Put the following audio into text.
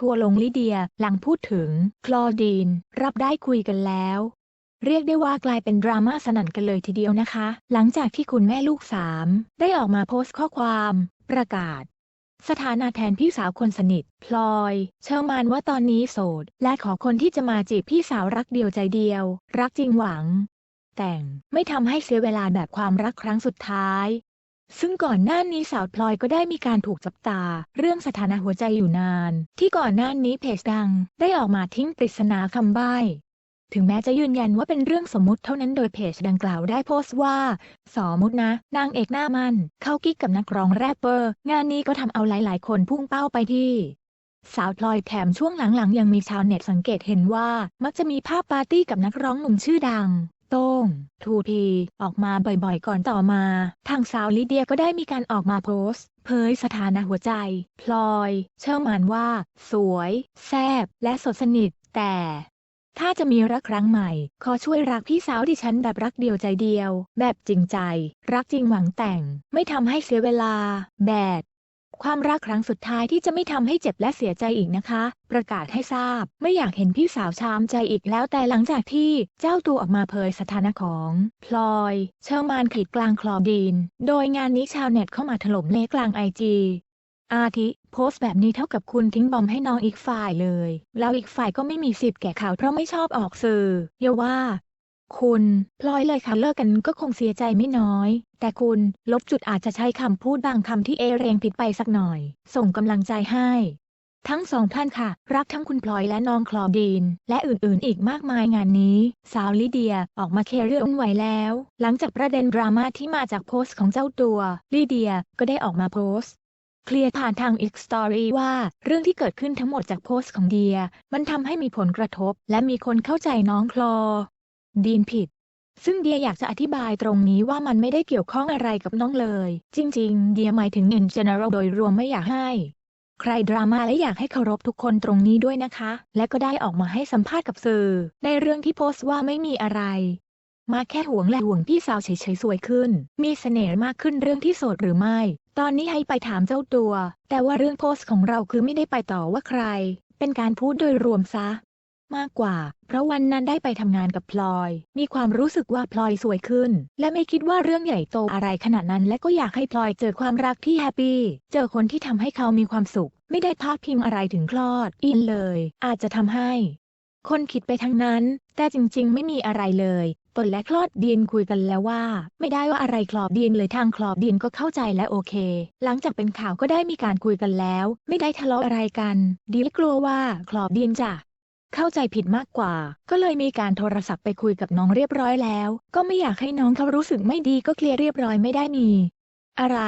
ทัวร์ลงลิเดียหลังพูดถึงคลอดีน รับได้คุยกันแล้ว เรียกได้ว่ากลายเป็นดราม่าสนั่นกันเลยทีเดียวนะคะ หลังจากที่คุณแม่ลูกสามได้ออกมาโพสต์ข้อความ ประกาศ สถานะแทนพี่สาวคนสนิท พลอย เชื่อมันว่าตอนนี้โสด และขอคนที่จะมาจีบพี่สาวรักเดียวใจเดียว รักจริงหวังแต่งไม่ทำให้เสียเวลาแบบความรักครั้งสุดท้าย ซึ่งก่อนหน้านี้สาวพลอยก็ได้มีการถูกจับตา เรื่องสถานะหัวใจอยู่นาน ที่ก่อนหน้านี้เพจดัง ได้ออกมาทิ้งปริศนาคำใบ้ถึงแม้จะยืนยันว่าเป็นเรื่องสมมุติเท่านั้นโดยเพจดังกล่าวได้โพสต์ว่า สมมุตินะ นางเอกหน้ามัน เข้ากิ๊กกับนักร้องแรปเปอร์ งานนี้ก็ทำเอาหลาย ๆ คนพุ่งเป้าไปที่ สาวพลอยแถมช่วงหลัง ๆ ยังมีชาวเน็ตสังเกตเห็นว่า มักจะมีภาพปาร์ตี้กับนักร้องหนุ่มชื่อดัง โต้ง ทูพีออกมาบ่อยๆ ก่อนต่อมา ทางสาวลิเดียก็ได้มีการออกมาโพสต์เผยสถานะหัวใจ พลอย เชื่อมันว่า สวย แซบและสดสนิท แต่ ถ้าจะมีรักครั้งใหม่ ขอช่วยรักพี่สาวดิฉันแบบรักเดียวใจเดียว แบบจริงใจ รักจริงหวังแต่ง ไม่ทำให้เสียเวลา แบด ความรักครั้งสุดท้ายที่จะไม่ทำให้เจ็บและเสียใจอีกนะคะ ประกาศให้ทราบ ไม่อยากเห็นพี่สาวช้ำใจอีกแล้วแต่หลังจากที่เจ้าตัวออกมาเผยสถานะของพลอย เชอร์มานขีดกลางคลอดีน โดยงานนี้ชาวเน็ตเข้ามาถล่มเละกลางไอจีอาทิ โพสต์แบบนี้เท่ากับคุณทิ้งบอมให้น้องอีกฝ่ายเลย แล้วอีกฝ่ายก็ไม่มีสิทธิ์แก่ข่าวเพราะไม่ชอบออกสื่ออย่าว่า คุณพลอยเลยค่ะเลิกกันก็คงเสียใจไม่น้อย แต่คุณลบจุดอาจจะใช้คำพูดบางคำที่เอเรงผิดไปสักหน่อย ส่งกำลังใจให้ ทั้งสองท่านค่ะ รักทั้งคุณพลอยและน้องคลอดีน และอื่นๆ อีกมากมายงานนี้ สาวลิเดียออกมาเคลียร์เรื่องไว้แล้ว หลังจากประเด็นดราม่าที่มาจากโพสต์ของเจ้าตัวลิเดียก็ได้ออกมาโพสต์เคลียร์ผ่านทางอีกสตอรี่ว่าเรื่องที่เกิดขึ้นทั้งหมดจากโพสต์ของเดีย มันทำให้มีผลกระทบ และมีคนเข้าใจน้องคลอ ดีนผิด ซึ่งเดียอยากจะอธิบายตรงนี้ว่ามันไม่ได้เกี่ยวข้องอะไรกับน้องเลย จริง ๆ เดียหมายถึง in general โดยรวมไม่อยากให้ ใครดราม่าและอยากให้เคารพทุกคนตรงนี้ด้วยนะคะ และก็ได้ออกมาให้สัมภาษณ์กับสื่อ ในเรื่องที่โพสต์ว่าไม่มีอะไรมาแค่ห่วงและห่วงพี่สาวเฉยๆสวยขึ้น มีเสน่ห์มากขึ้นเรื่องที่โสดหรือไม่ ตอนนี้ให้ไปถามเจ้าตัว แต่ว่าเรื่องโพสต์ของเราคือไม่ได้ไปต่อว่าใคร เป็นการพูดโดยรวมซะ มากกว่า เพราะวันนั้นได้ไปทำงานกับพลอย มีความรู้สึกว่าพลอยสวยขึ้น และไม่คิดว่าเรื่องใหญ่โตอะไรขนาดนั้น และก็อยากให้พลอยเจอความรักที่แฮปปี้ เจอคนที่ทำให้เขามีความสุข ไม่ได้พาดพิงอะไรถึงคลอด อินเลย อาจจะทำให้ คนคิดไปทั้งนั้น แต่จริงๆ ไม่มีอะไรเลยตนและคลอดเดียนคุยกันแล้วว่า ไม่ได้ว่าอะไรคลอบเดียนเลยทางคลอบเดียนก็เข้าใจและโอเค หลังจากเป็นข่าวก็ได้มีการคุยกันแล้ว ไม่ได้ทะเลาะอะไรกันเดียกลัวว่าคลอบเดียนจะ เข้าใจผิดมากกว่า ก็เลยมีการโทรศัพท์ไปคุยกับน้องเรียบร้อยแล้ว ก็ไม่อยากให้น้องเขารู้สึกไม่ดีก็เคลียร์เรียบร้อยไม่ได้มี อะไร